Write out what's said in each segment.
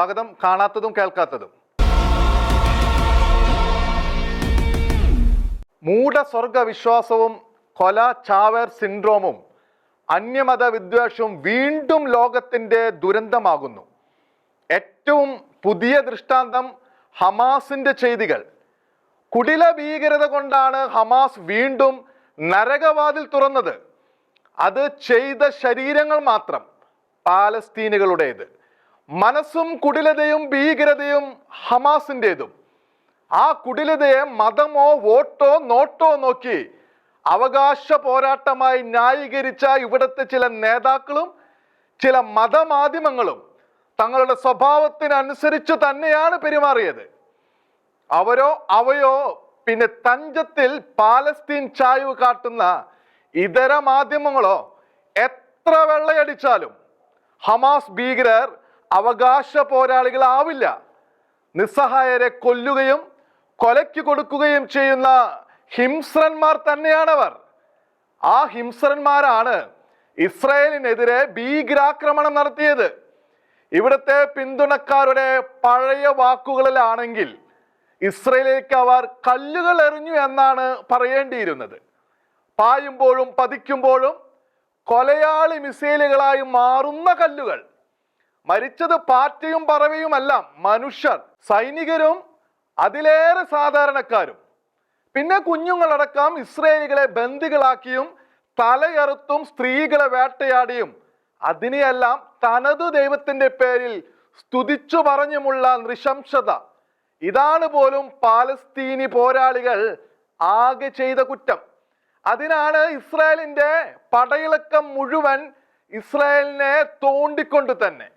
സ്വാഗതം. കാണാത്തതും കേൾക്കാത്തതും. മൂഢസ്വർഗ വിശ്വാസവും കൊല ചാവർ സിൻഡ്രോമും അന്യമത വിദ്വേഷവും വീണ്ടും ലോകത്തിന്റെ ദുരന്തമാകുന്നു. ഏറ്റവും പുതിയ ദൃഷ്ടാന്തം ഹമാസിന്റെ ചെയ്തികൾ. കുടില ഭീകരത കൊണ്ടാണ് ഹമാസ് വീണ്ടും നരകവാതിൽ തുറന്നത്. അത് ചെയ്ത ശരീരങ്ങൾ മാത്രം പാലസ്തീനുകളുടേത്. മനസ്സും കുടിലതയും ഭീകരതയും ഹമാസിന്റെതും ആ കുടിലതയെ മതമോ വോട്ടോ നോട്ടോ നോക്കി അവകാശ പോരാട്ടമായി ന്യായീകരിച്ച ഇവിടുത്തെ ചില നേതാക്കളും ചില മതമാധ്യമങ്ങളും തങ്ങളുടെ സ്വഭാവത്തിനനുസരിച്ച് തന്നെയാണ് പെരുമാറിയത്. അവരോ അവയോ പിന്നെ തഞ്ചത്തിൽ പാലസ്തീൻ ചായ്വ് കാട്ടുന്ന ഇതര മാധ്യമങ്ങളോ എത്ര വെള്ളയടിച്ചാലും ഹമാസ് ഭീകരർ അവകാശ പോരാളികളാവില്ല. നിസ്സഹായരെ കൊല്ലുകയും കൊലയ്ക്ക് കൊടുക്കുകയും ചെയ്യുന്ന ഹിംസ്രന്മാർ തന്നെയാണവർ. ആ ഹിംസ്രന്മാരാണ് ഇസ്രയേലിനെതിരെ ഭീകരാക്രമണം നടത്തിയത്. ഇവിടുത്തെ പിന്തുണക്കാരുടെ പഴയ വാക്കുകളിലാണെങ്കിൽ ഇസ്രയേലിലേക്ക് അവർ കല്ലുകൾ എറിഞ്ഞു എന്നാണ് പറയേണ്ടിയിരുന്നത്. പായുമ്പോഴും പതിക്കുമ്പോഴും കൊലയാളി മിസൈലുകളായി മാറുന്ന കല്ലുകൾ. മരിച്ചത് പാറ്റയും പറവയുമല്ല മനുഷ്യർ. സൈനികരും അതിലേറെ സാധാരണക്കാരും. പിന്നെ കുഞ്ഞുങ്ങളടക്കം ഇസ്രയേലികളെ ബന്ദികളാക്കിയും തലയറുത്തും സ്ത്രീകളെ വേട്ടയാടിയും. അതിനെയെല്ലാം തനതു ദൈവത്തിന്റെ പേരിൽ സ്തുതിച്ചു പറഞ്ഞുമുള്ള നൃശംസത. ഇതാണ് പോലും പാലസ്തീനി പോരാളികൾ ആകെ ചെയ്ത കുറ്റം. അതിനാണ് ഇസ്രായേലിന്റെ പടയിളക്കം മുഴുവൻ ഇസ്രായേലിനെ തോണ്ടിക്കൊണ്ട് തന്നെ.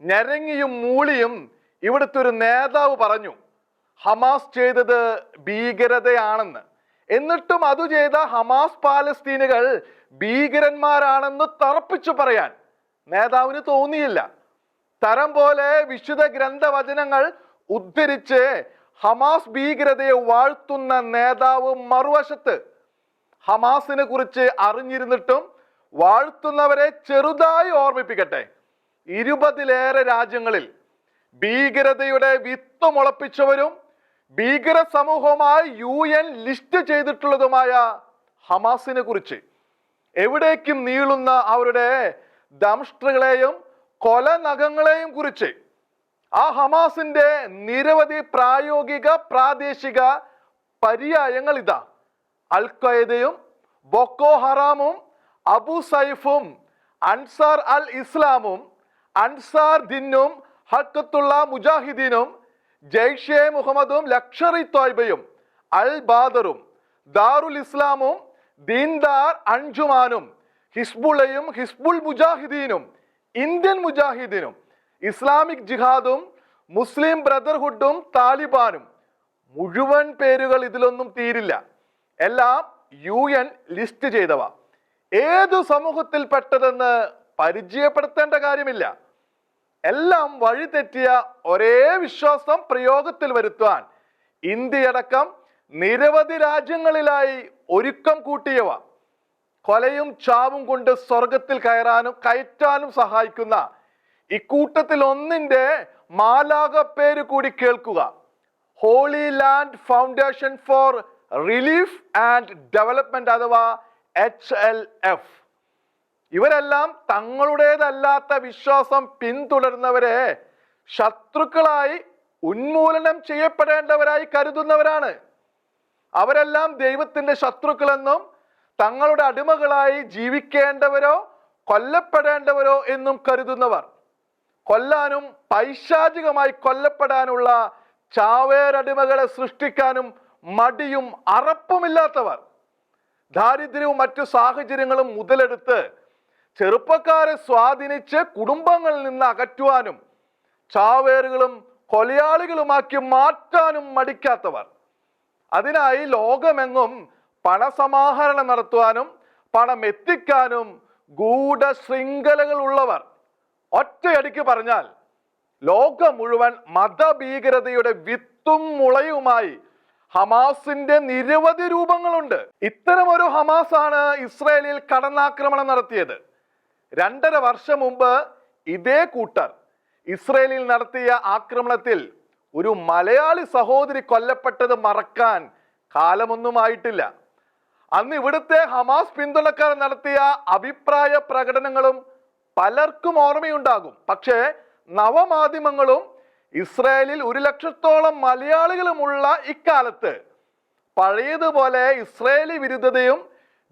ഞരങ്ങിയും മൂളിയും ഇവിടുത്തെ ഒരു നേതാവ് പറഞ്ഞു ഹമാസ് ചെയ്തത് ഭീകരതയാണെന്ന്. എന്നിട്ടും അത് ചെയ്ത ഹമാസ് പാലസ്തീനുകൾ ഭീകരന്മാരാണെന്ന് തറപ്പിച്ചു പറയാൻ നേതാവിന് തോന്നിയില്ല. തരം പോലെ വിശുദ്ധ ഗ്രന്ഥവചനങ്ങൾ ഉദ്ധരിച്ച് ഹമാസ് ഭീകരതയെ വാഴ്ത്തുന്ന നേതാവ് മറുവശത്ത് ഹമാസിനെ കുറിച്ച് അറിഞ്ഞിരുന്നിട്ടും വാഴ്ത്തുന്നവരെ ചെറുതായി ഓർമ്മിപ്പിക്കട്ടെ. ഇരുപതിലേറെ രാജ്യങ്ങളിൽ ഭീകരതയുടെ വിത്ത് മുളപ്പിച്ചവരും ഭീകര സമൂഹമായി യു എൻ ലിസ്റ്റ് ചെയ്തിട്ടുള്ളതുമായ ഹമാസിനെ കുറിച്ച്. എവിടേക്കും നീളുന്ന അവരുടെ ദംഷ്ട്രകളെയും കൊലനഖങ്ങളെയും കുറിച്ച്. ആ ഹമാസിന്റെ നിരവധി പ്രായോഗിക പ്രാദേശിക പര്യായങ്ങൾ ഇതാ. അൽ ബൊക്കോ ഹറാമും അബു സൈഫും അൻസാർ അൽ ഇസ്ലാമും അൻസാർ ദിന്നും ഹക്കത്തുള്ള മുജാഹിദീനും ജയ്ഷെ മുഹമ്മദും ലക്ഷറി തോയ്ബയും അൽ ബാദറും ദാറുൽ ഇസ്ലാമും ദീൻദാർ അഞ്ജുമാനും ഹിസ്ബുളയും ഹിസ്ബുൾ മുജാഹിദീനും ഇന്ത്യൻ മുജാഹിദീനും ഇസ്ലാമിക് ജിഹാദും മുസ്ലിം ബ്രദർഹുഡും താലിബാനും. മുഴുവൻ പേരുകൾ ഇതിലൊന്നും തീരില്ല. എല്ലാം യു എൻ ലിസ്റ്റ് ചെയ്തവ. ഏതു സമൂഹത്തിൽപ്പെട്ടതെന്ന് പരിചയപ്പെടുത്തേണ്ട കാര്യമില്ല. എല്ലാം വഴിതെറ്റിയ ഒരേ വിശ്വാസം പ്രയോഗത്തിൽ വരുത്തുവാൻ ഇന്ത്യയടക്കം നിരവധി രാജ്യങ്ങളിലായി ഒരുക്കം കൂട്ടിയവ. കൊലയും ചാവും കൊണ്ട് സ്വർഗത്തിൽ കയറാനും കയറ്റാനും സഹായിക്കുന്ന ഇക്കൂട്ടത്തിൽ ഒന്നിന്റെ മാലാക പേര് കൂടി കേൾക്കുക. Holy land foundation for relief and development അഥവാ എച്ച് എൽ എഫ്. ഇവരെല്ലാം തങ്ങളുടേതല്ലാത്ത വിശ്വാസം പിന്തുടരുന്നവരെ ശത്രുക്കളായി ഉന്മൂലനം ചെയ്യപ്പെടേണ്ടവരായി കരുതുന്നവരാണ്. അവരെല്ലാം ദൈവത്തിന്റെ ശത്രുക്കളെന്നും തങ്ങളുടെ അടിമകളായി ജീവിക്കേണ്ടവരോ കൊല്ലപ്പെടേണ്ടവരോ എന്നും കരുതുന്നവർ. കൊല്ലാനും പൈശാചികമായി കൊല്ലപ്പെടാനുള്ള ചാവേരടിമകളെ സൃഷ്ടിക്കാനും മടിയും അറപ്പുമില്ലാത്തവർ. ദാരിദ്ര്യവും മറ്റു സാഹചര്യങ്ങളും മുതലെടുത്ത് ചെറുപ്പക്കാരെ സ്വാധീനിച്ച് കുടുംബങ്ങളിൽ നിന്ന് അകറ്റുവാനും ചാവേറുകളും കൊലയാളികളുമാക്കി മാറ്റാനും മടിക്കാത്തവർ. അതിനായി ലോകമെങ്ങും പണസമാഹരണം നടത്തുവാനും പണം എത്തിക്കാനും ഗൂഢ ശൃംഖലകൾ ഉള്ളവർ ഒറ്റയടിക്ക് പറഞ്ഞാൽ ലോകം മുഴുവൻ മതഭീകരതയുടെ വിത്തും മുളയുമായി ഹമാസിന്റെ നിരവധി രൂപങ്ങളുണ്ട്. ഇത്തരമൊരു ഹമാസാണ് ഇസ്രായേലിൽ കടന്നാക്രമണം നടത്തിയത്. രണ്ടര വർഷം മുമ്പ് ഇതേ കൂട്ടർ ഇസ്രയേലിൽ നടത്തിയ ആക്രമണത്തിൽ ഒരു മലയാളി സഹോദരി കൊല്ലപ്പെട്ടത് മറക്കാൻ കാലമൊന്നും ആയിട്ടില്ല അന്ന് ഇവിടുത്തെ ഹമാസ് പിന്തുണക്കാർ നടത്തിയ അഭിപ്രായ പ്രകടനങ്ങളും പലർക്കും ഓർമ്മയുണ്ടാകും. പക്ഷേ നവമാധ്യമങ്ങളും ഇസ്രായേലിൽ ഒരു ലക്ഷത്തോളം മലയാളികളുമുള്ള ഇക്കാലത്ത് പഴയതുപോലെ ഇസ്രായേലി വിരുദ്ധതയും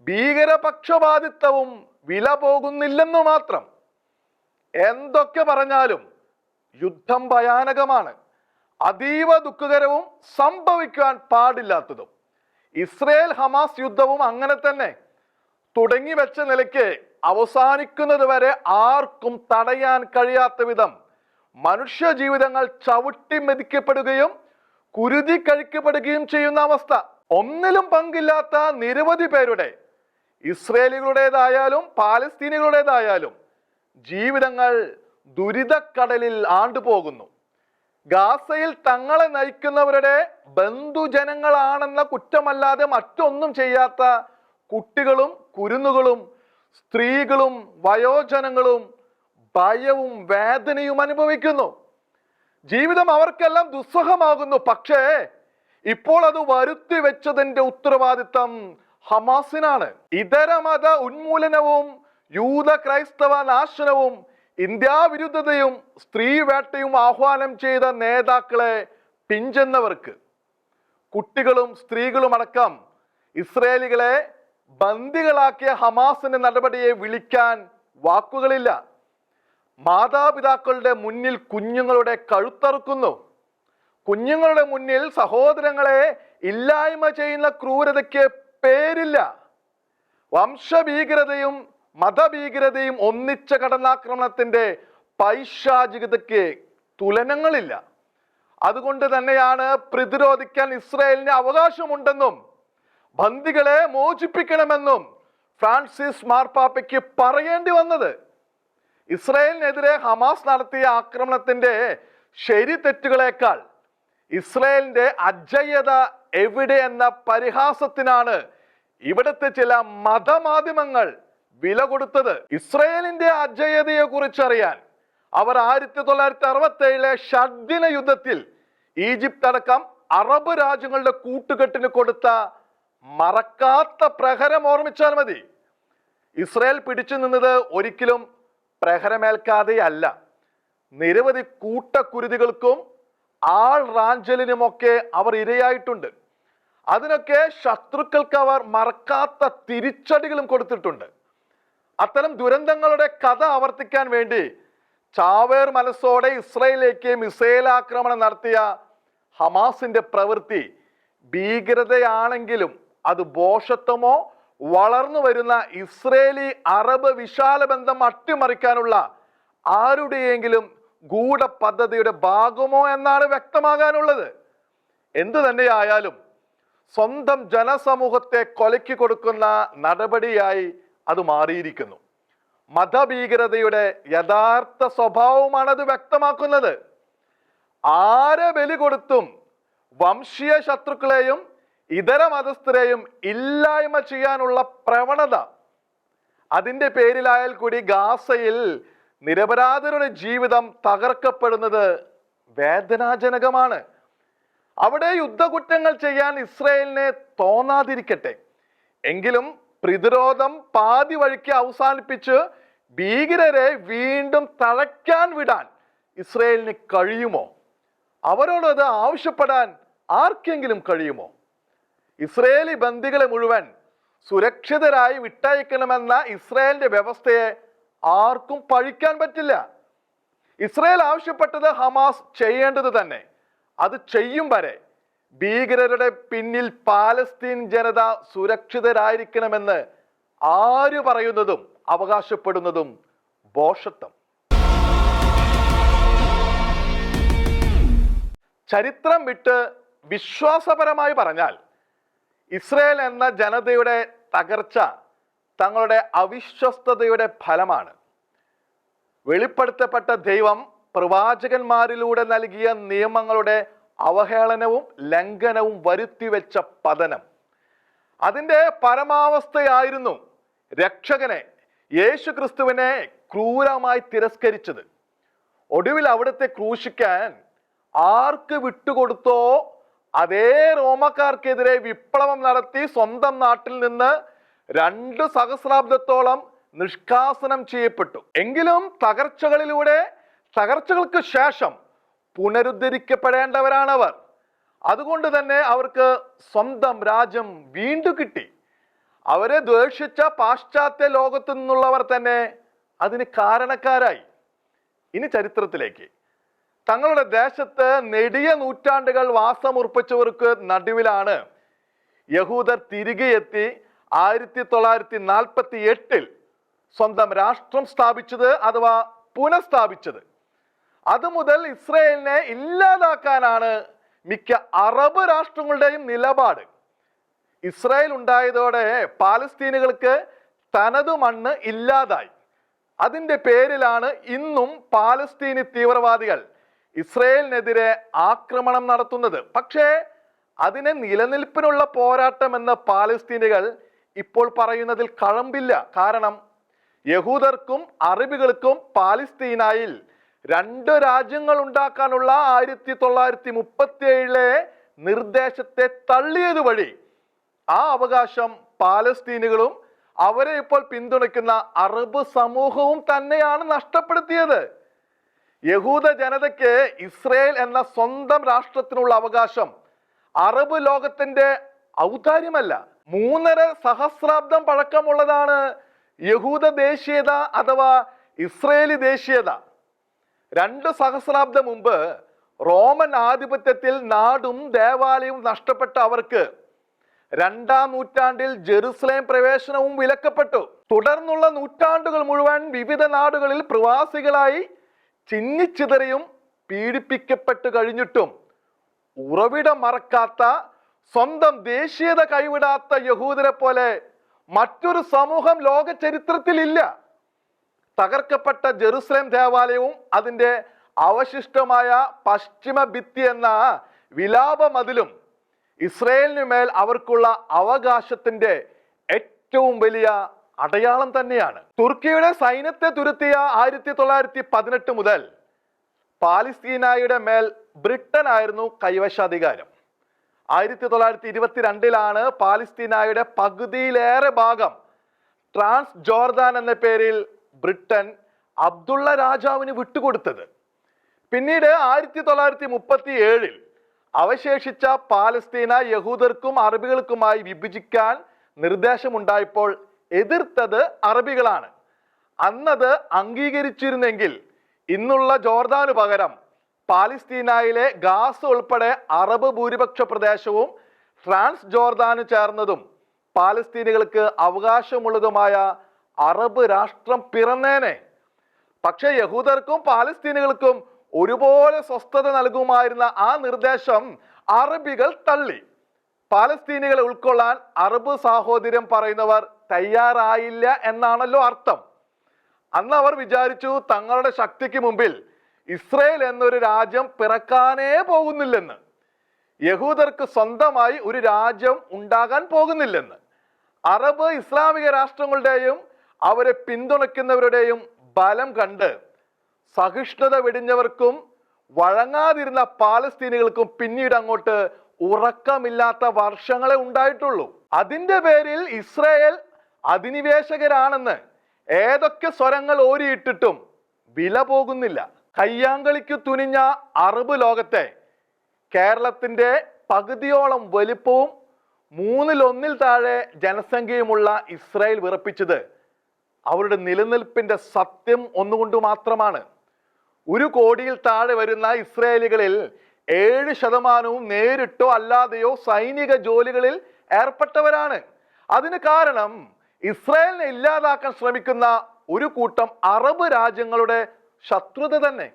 ഭീകരപക്ഷപാതിത്വവും വില പോകുന്നില്ലെന്ന് മാത്രം. എന്തൊക്കെ പറഞ്ഞാലും യുദ്ധം ഭയാനകമാണ്. അതീവ ദുഃഖകരവും സംഭവിക്കാൻ പാടില്ലാത്തതും. ഇസ്രയേൽ ഹമാസ് യുദ്ധവും അങ്ങനെ തന്നെ തുടങ്ങി വെച്ച നിലയ്ക്ക് അവസാനിക്കുന്നത് വരെ ആർക്കും തടയാൻ കഴിയാത്ത വിധം മനുഷ്യ ജീവിതങ്ങൾ ചവിട്ടി മെതിക്കപ്പെടുകയും കുരുതി കഴിക്കപ്പെടുകയും ചെയ്യുന്ന അവസ്ഥ. ഒന്നിലും പങ്കില്ലാത്ത നിരവധി പേരുടെ ഇസ്രേലികളുടേതായാലും പാലസ്തീനികളുടേതായാലും ജീവിതങ്ങൾ ദുരിതക്കടലിൽ ആണ്ടുപോകുന്നു. ഗാസയിൽ തങ്ങളെ നയിക്കുന്നവരുടെ ബന്ധുജനങ്ങളാണെന്ന കുറ്റമല്ലാതെ മറ്റൊന്നും ചെയ്യാത്ത കുട്ടികളും കുരുന്നുകളും സ്ത്രീകളും വയോജനങ്ങളും ഭയവും വേദനയും അനുഭവിക്കുന്നു. ജീവിതം അവർക്കെല്ലാം ദുസ്സഹമാകുന്നു. പക്ഷേ ഇപ്പോൾ അത് വരുത്തി വെച്ചതിന്റെ ഉത്തരവാദിത്തം ഹമാസിനാണ്. ഇതര മത ഉന്മൂലനവും യൂത ക്രൈസ്തവ നാശനവും ഇന്ത്യാ വിരുദ്ധതയും സ്ത്രീ വേട്ടയും ആഹ്വാനം ചെയ്ത നേതാക്കളെ പിഞ്ചെന്നവർക്ക്. കുട്ടികളും സ്ത്രീകളും അടക്കം ഇസ്രേലികളെ ബന്ദികളാക്കിയ ഹമാസിന്റെ നടപടിയെ വിളിക്കാൻ വാക്കുകളില്ല. മാതാപിതാക്കളുടെ മുന്നിൽ കുഞ്ഞുങ്ങളുടെ കഴുത്തറുക്കുന്നു. കുഞ്ഞുങ്ങളുടെ മുന്നിൽ സഹോദരങ്ങളെ ഇല്ലായ്മ ചെയ്യുന്ന ക്രൂരതയ്ക്ക് പേരില്ല. വംശഭീകരതയും മതഭീകരതയും ഒന്നിച്ച കടന്നാക്രമണത്തിന്റെ പൈശാചികതയ്ക്ക് തുലനങ്ങളില്ല. അതുകൊണ്ട് തന്നെയാണ് പ്രതിരോധിക്കാൻ ഇസ്രായേലിന് അവകാശമുണ്ടെന്നും ബന്ദികളെ മോചിപ്പിക്കണമെന്നും ഫ്രാൻസിസ് മാർപ്പാപ്പയ്ക്ക് പറയേണ്ടി വന്നത്. ഇസ്രായേലിനെതിരെ ഹമാസ് നടത്തിയ ആക്രമണത്തിന്റെ ശരി തെറ്റുകളേക്കാൾ ഇസ്രായേലിന്റെ അജയ്യത എവിടെ എന്ന പരിഹാസത്തിനാണ് ഇവിടുത്തെ ചില മതമാധ്യമങ്ങൾ വില കൊടുത്തത്. ഇസ്രയേലിന്റെ അജയതയെ കുറിച്ചറിയാൻ അവർ ആയിരത്തി തൊള്ളായിരത്തി അറുപത്തി ഏഴിലെ ഷഡ്ദിന യുദ്ധത്തിൽ ഈജിപ്ത് അടക്കം അറബ് രാജ്യങ്ങളുടെ കൂട്ടുകെട്ടിന് കൊടുത്ത മറക്കാത്ത പ്രഹരം ഓർമ്മിച്ചാൽ മതി. ഇസ്രയേൽ പിടിച്ചു നിന്നത് ഒരിക്കലും പ്രഹരമേൽക്കാതെയല്ല. നിരവധി കൂട്ടക്കുരുതികൾക്കും ആൾ റാഞ്ചലിനുമൊക്കെ അവർ ഇരയായിട്ടുണ്ട്. അതിനൊക്കെ ശത്രുക്കൾക്ക് അവർ മറക്കാത്ത തിരിച്ചടികളും കൊടുത്തിട്ടുണ്ട്. അത്തരം ദുരന്തങ്ങളുടെ കഥ ആവർത്തിക്കാൻ വേണ്ടി ചാവേർ മനസ്സോടെ ഇസ്രയേലിലേക്ക് മിസൈൽ ആക്രമണം നടത്തിയ ഹമാസിന്റെ പ്രവൃത്തി ഭീകരതയാണെങ്കിലും അത് ബോഷത്വമോ വളർന്നു വരുന്ന ഇസ്രേലി അറബ് വിശാല ബന്ധം അട്ടിമറിക്കാനുള്ള ആരുടെയെങ്കിലും ഗൂഢ പദ്ധതിയുടെ ഭാഗമോ എന്നാണ് വ്യക്തമാകാനുള്ളത്. എന്തു തന്നെയായാലും സ്വന്തം ജനസമൂഹത്തെ കൊലക്കി കൊടുക്കുന്ന നടപടിയായി അത് മാറിയിരിക്കുന്നു. മതഭീകരതയുടെ യഥാർത്ഥ സ്വഭാവമാണ് അത് വ്യക്തമാക്കുന്നത്. ആരെ ബലി കൊടുത്തും വംശീയ ശത്രുക്കളെയും ഇതര മതസ്ഥരെയും ഇല്ലായ്മ ചെയ്യാനുള്ള പ്രവണത അതിന്റെ പേരിലായാൽ കൂടി ഗാസയിൽ നിരപരാധരുടെ ജീവിതം തകർക്കപ്പെടുന്നത് വേദനാജനകമാണ്. അവിടെ യുദ്ധകുറ്റങ്ങൾ ചെയ്യാൻ ഇസ്രയേലിനെ തോന്നാതിരിക്കട്ടെ. എങ്കിലും പ്രതിരോധം പാതി വഴിക്ക് അവസാനിപ്പിച്ച് ഭീകരരെ വീണ്ടും തഴയ്ക്കാൻ വിടാൻ ഇസ്രയേലിന് കഴിയുമോ? അവരോട് അത് ആവശ്യപ്പെടാൻ ആർക്കെങ്കിലും കഴിയുമോ? ഇസ്രയേലി ബന്ദികളെ മുഴുവൻ സുരക്ഷിതരായി വിട്ടയക്കണമെന്ന ഇസ്രയേലിന്റെ വ്യവസ്ഥയെ ആർക്കും പഴിക്കാൻ പറ്റില്ല. ഇസ്രയേൽ ആവശ്യപ്പെട്ടത് ഹമാസ് ചെയ്യേണ്ടത് തന്നെ. അത് ചെയ്യും വരെ. ഭീകരരുടെ പിന്നിൽ പാലസ്തീൻ ജനത സുരക്ഷിതരായിരിക്കണമെന്ന് ആര് പറയുന്നതും അവകാശപ്പെടുന്നതും ബോഷത്വം. ചരിത്രം വിട്ട് വിശ്വാസപരമായി പറഞ്ഞാൽ ഇസ്രയേൽ എന്ന ജനതയുടെ തകർച്ച തങ്ങളുടെ അവിശ്വസ്തതയുടെ ഫലമാണ്. വെളിപ്പെടുത്തപ്പെട്ട ദൈവം പ്രവാചകന്മാരിലൂടെ നൽകിയ നിയമങ്ങളുടെ അവഹേളനവും ലംഘനവും വരുത്തിവെച്ച പതനം. അതിന്റെ പരമാവസ്ഥയായിരുന്നു രക്ഷകനെ യേശു ക്രിസ്തുവിനെ ക്രൂരമായി തിരസ്കരിച്ചത്. ഒടുവിൽ അവിടുത്തെ ക്രൂശിക്കാൻ ആർക്ക് വിട്ടുകൊടുത്തോ അതേ റോമക്കാർക്കെതിരെ വിപ്ലവം നടത്തി സ്വന്തം നാട്ടിൽ നിന്ന് രണ്ട് സഹസ്രാബ്ദത്തോളം നിഷ്കാസനം ചെയ്യപ്പെട്ടു. എങ്കിലും തകർച്ചകളിലൂടെ തകർച്ചകൾക്ക് ശേഷം പുനരുദ്ധരിക്കപ്പെടേണ്ടവരാണവർ. അതുകൊണ്ട് തന്നെ അവർക്ക് സ്വന്തം രാജ്യം വീണ്ടും കിട്ടി. അവരെ ദ്വേഷിച്ച പാശ്ചാത്യ ലോകത്തു നിന്നുള്ളവർ തന്നെ അതിന് കാരണക്കാരായി. ഇനി ചരിത്രത്തിലേക്ക്. തങ്ങളുടെ ദേശത്ത് നെടിയ നൂറ്റാണ്ടുകൾ വാസമുറപ്പിച്ചവർക്ക് നടുവിലാണ് യഹൂദർ തിരികെ എത്തി ആയിരത്തി തൊള്ളായിരത്തി നാൽപ്പത്തി എട്ടിൽ സ്വന്തം രാഷ്ട്രം സ്ഥാപിച്ചത് അഥവാ പുനഃസ്ഥാപിച്ചത്. അതുമുതൽ ഇസ്രയേലിനെ ഇല്ലാതാക്കാനാണ് മിക്ക അറബ് രാഷ്ട്രങ്ങളുടെയും നിലപാട്. ഇസ്രായേൽ ഉണ്ടായതോടെ പാലസ്തീനുകൾക്ക് തനതു മണ്ണ് ഇല്ലാതായി. അതിന്റെ പേരിലാണ് ഇന്നും പാലസ്തീനി തീവ്രവാദികൾ ഇസ്രയേലിനെതിരെ ആക്രമണം നടത്തുന്നത്. പക്ഷേ അതിനെ നിലനിൽപ്പിനുള്ള പോരാട്ടം എന്ന പാലസ്തീനികൾ ഇപ്പോൾ പറയുന്നതിൽ കഴമ്പില്ല. കാരണം യഹൂദർക്കും അറബികൾക്കും പാലസ്തീനായിൽ രണ്ട് രാജ്യങ്ങൾ ഉണ്ടാക്കാനുള്ള ആയിരത്തി തൊള്ളായിരത്തി മുപ്പത്തി ഏഴിലെ നിർദ്ദേശത്തെ തള്ളിയത് വഴി ആ അവകാശം പാലസ്തീനുകളും അവരെ ഇപ്പോൾ പിന്തുണയ്ക്കുന്ന അറബ് സമൂഹവും തന്നെയാണ് നഷ്ടപ്പെടുത്തിയത്. യഹൂദ ജനതയ്ക്ക് ഇസ്രയേൽ എന്ന സ്വന്തം രാഷ്ട്രത്തിനുള്ള അവകാശം അറബ് ലോകത്തിന്റെ ഔദാര്യമല്ല. മൂന്നര സഹസ്രാബ്ദം പഴക്കമുള്ളതാണ് യഹൂദ ദേശീയത അഥവാ ഇസ്രയേലി ദേശീയത. രണ്ട് സഹസ്രാബ്ദം മുമ്പ് റോമൻ ആധിപത്യത്തിൽ നാടും ദേവാലയവും നഷ്ടപ്പെട്ട അവർക്ക് രണ്ടാം നൂറ്റാണ്ടിൽ ജെറുസലേം പ്രവേശനവും വിലക്കപ്പെട്ടു. തുടർന്നുള്ള നൂറ്റാണ്ടുകൾ മുഴുവൻ വിവിധ നാടുകളിൽ പ്രവാസികളായി ചിന്നിച്ചിതറിയും പീഡിപ്പിക്കപ്പെട്ടു കഴിഞ്ഞിട്ടും ഉറവിടം മറക്കാത്ത സ്വന്തം ദേശീയത കൈവിടാത്ത യഹൂദരെ പോലെ മറ്റൊരു സമൂഹം ലോക ചരിത്രത്തിൽ ഇല്ല തകർക്കപ്പെട്ട ജെറുസലേം ദേവാലയവും അതിന്റെ അവശിഷ്ടമായ പശ്ചിമ ഭിത്തി എന്ന വിലാപ മതിലും ഇസ്രയേലിനു മേൽ അവർക്കുള്ള അവകാശത്തിന്റെ ഏറ്റവും വലിയ അടയാളം തന്നെയാണ്. തുർക്കിയുടെ സൈന്യത്തെ തുരുത്തിയ ആയിരത്തി തൊള്ളായിരത്തി പതിനെട്ട് മുതൽ പാലസ്തീനായുടെ മേൽ ബ്രിട്ടൻ ആയിരുന്നു കൈവശാധികാരം. ആയിരത്തി തൊള്ളായിരത്തി ഇരുപത്തിരണ്ടിലാണ് പാലസ്തീനായുടെ പകുതിയിലേറെ ഭാഗം. ട്രാൻസ് ജോർദാൻ എന്ന പേരിൽ ബ്രിട്ടൻ അബ്ദുള്ള രാജാവിന് വിട്ടുകൊടുത്തത്. പിന്നീട് ആയിരത്തി തൊള്ളായിരത്തി മുപ്പത്തി ഏഴിൽ അവശേഷിച്ച പാലസ്തീന യഹൂദർക്കും അറബികൾക്കുമായി വിഭജിക്കാൻ നിർദ്ദേശമുണ്ടായപ്പോൾ എതിർത്തത് അറബികളാണ്. അന്നത് അംഗീകരിച്ചിരുന്നെങ്കിൽ ഇന്നുള്ള ജോർദാനു പകരം പാലസ്തീനായിലെ ഗാസ് ഉൾപ്പെടെ അറബ് ഭൂരിപക്ഷ പ്രദേശവും ഫ്രാൻസ് ജോർദാനു ചേർന്നതും പാലസ്തീനികൾക്ക് അവകാശമുള്ളതുമായ അറബ് രാഷ്ട്രം പിറന്നേനെ. പക്ഷേ യഹൂദർക്കും പാലസ്തീനുകൾക്കും ഒരുപോലെ സ്വസ്ഥത നൽകുമായിരുന്ന ആ നിർദ്ദേശം അറബികൾ തള്ളി. പാലസ്തീനികളെ ഉൾക്കൊള്ളാൻ അറബ് സാഹോദര്യം പറയുന്നവർ തയ്യാറായില്ല എന്നാണല്ലോ അർത്ഥം. അന്ന് അവർ വിചാരിച്ചു തങ്ങളുടെ ശക്തിക്ക് മുമ്പിൽ ഇസ്രയേൽ എന്നൊരു രാജ്യം പിറക്കാനേ പോകുന്നില്ലെന്ന്. യഹൂദർക്ക് സ്വന്തമായി ഒരു രാജ്യം ഉണ്ടാകാൻ പോകുന്നില്ലെന്ന്. അറബ് ഇസ്ലാമിക രാഷ്ട്രങ്ങളുടെയും അവരെ പിന്തുണയ്ക്കുന്നവരുടെയും ബലം കണ്ട് സഹിഷ്ണുത വെടിഞ്ഞവർക്കും വഴങ്ങാതിരുന്ന പാലസ്തീനികൾക്കും പിന്നീട് അങ്ങോട്ട് ഉറക്കമില്ലാത്ത വർഷങ്ങളെ ഉണ്ടായിട്ടുള്ളൂ. അതിന്റെ പേരിൽ ഇസ്രയേൽ അധിനിവേശകരാണെന്ന് ഏതൊക്കെ സ്വരങ്ങൾ ഓരിയിട്ടിട്ടും വില പോകുന്നില്ല. കയ്യാങ്കളിക്ക് തുനിഞ്ഞ അറബ് ലോകത്തെ കേരളത്തിന്റെ പകുതിയോളം വലിപ്പവും മൂന്നിലൊന്നിൽ താഴെ ജനസംഖ്യയുമുള്ള ഇസ്രായേൽ വിറപ്പിച്ചത് അവരുടെ നിലനിൽപ്പിന്റെ സത്യം ഒന്നുകൊണ്ട് മാത്രമാണ്. ഒരു കോടിയിൽ താഴെ വരുന്ന ഇസ്രായേലികളിൽ ഏഴ് ശതമാനവും നേരിട്ടോ അല്ലാതെയോ സൈനിക ജോലികളിൽ ഏർപ്പെട്ടവരാണ്. അതിന് കാരണം ഇസ്രായേലിനെ ഇല്ലാതാക്കാൻ ശ്രമിക്കുന്ന ഒരു കൂട്ടം അറബ് രാജ്യങ്ങളുടെ ശത്രുത തന്നെ.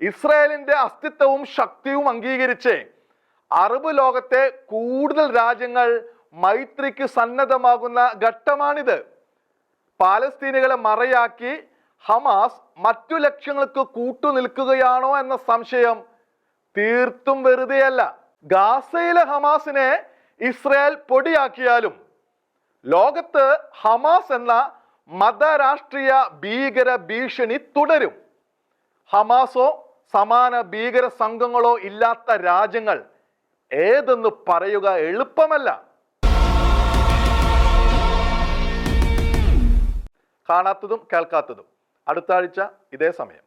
ഇസ്രായേലിന്റെ അസ്തിത്വവും ശക്തിയും അംഗീകരിച്ച് അറബ് ലോകത്തെ കൂടുതൽ രാജ്യങ്ങൾ മൈത്രിക്ക് സന്നദ്ധമാകുന്ന ഘട്ടമാണിത്. പാലസ്തീനുകളെ മറയാക്കി ഹമാസ് മറ്റു ലക്ഷ്യങ്ങൾക്ക് കൂട്ടുനിൽക്കുകയാണോ എന്ന സംശയം തീർത്തും വെറുതെയല്ല. ഗാസയിലെ ഹമാസിനെ ഇസ്രായേൽ പൊടിയാക്കിയാലും ലോകത്ത് ഹമാസ് എന്ന മതരാഷ്ട്രീയ ഭീകര ഭീഷണി തുടരും. ഹമാസോ സമാന ഭീകര സംഘങ്ങളോ ഇല്ലാത്ത രാജ്യങ്ങൾ ഏതെന്ന് പറയുക എളുപ്പമല്ല. കാണാത്തതും കേൾക്കാത്തതും. അടുത്ത ആഴ്ച ഇതേ സമയം.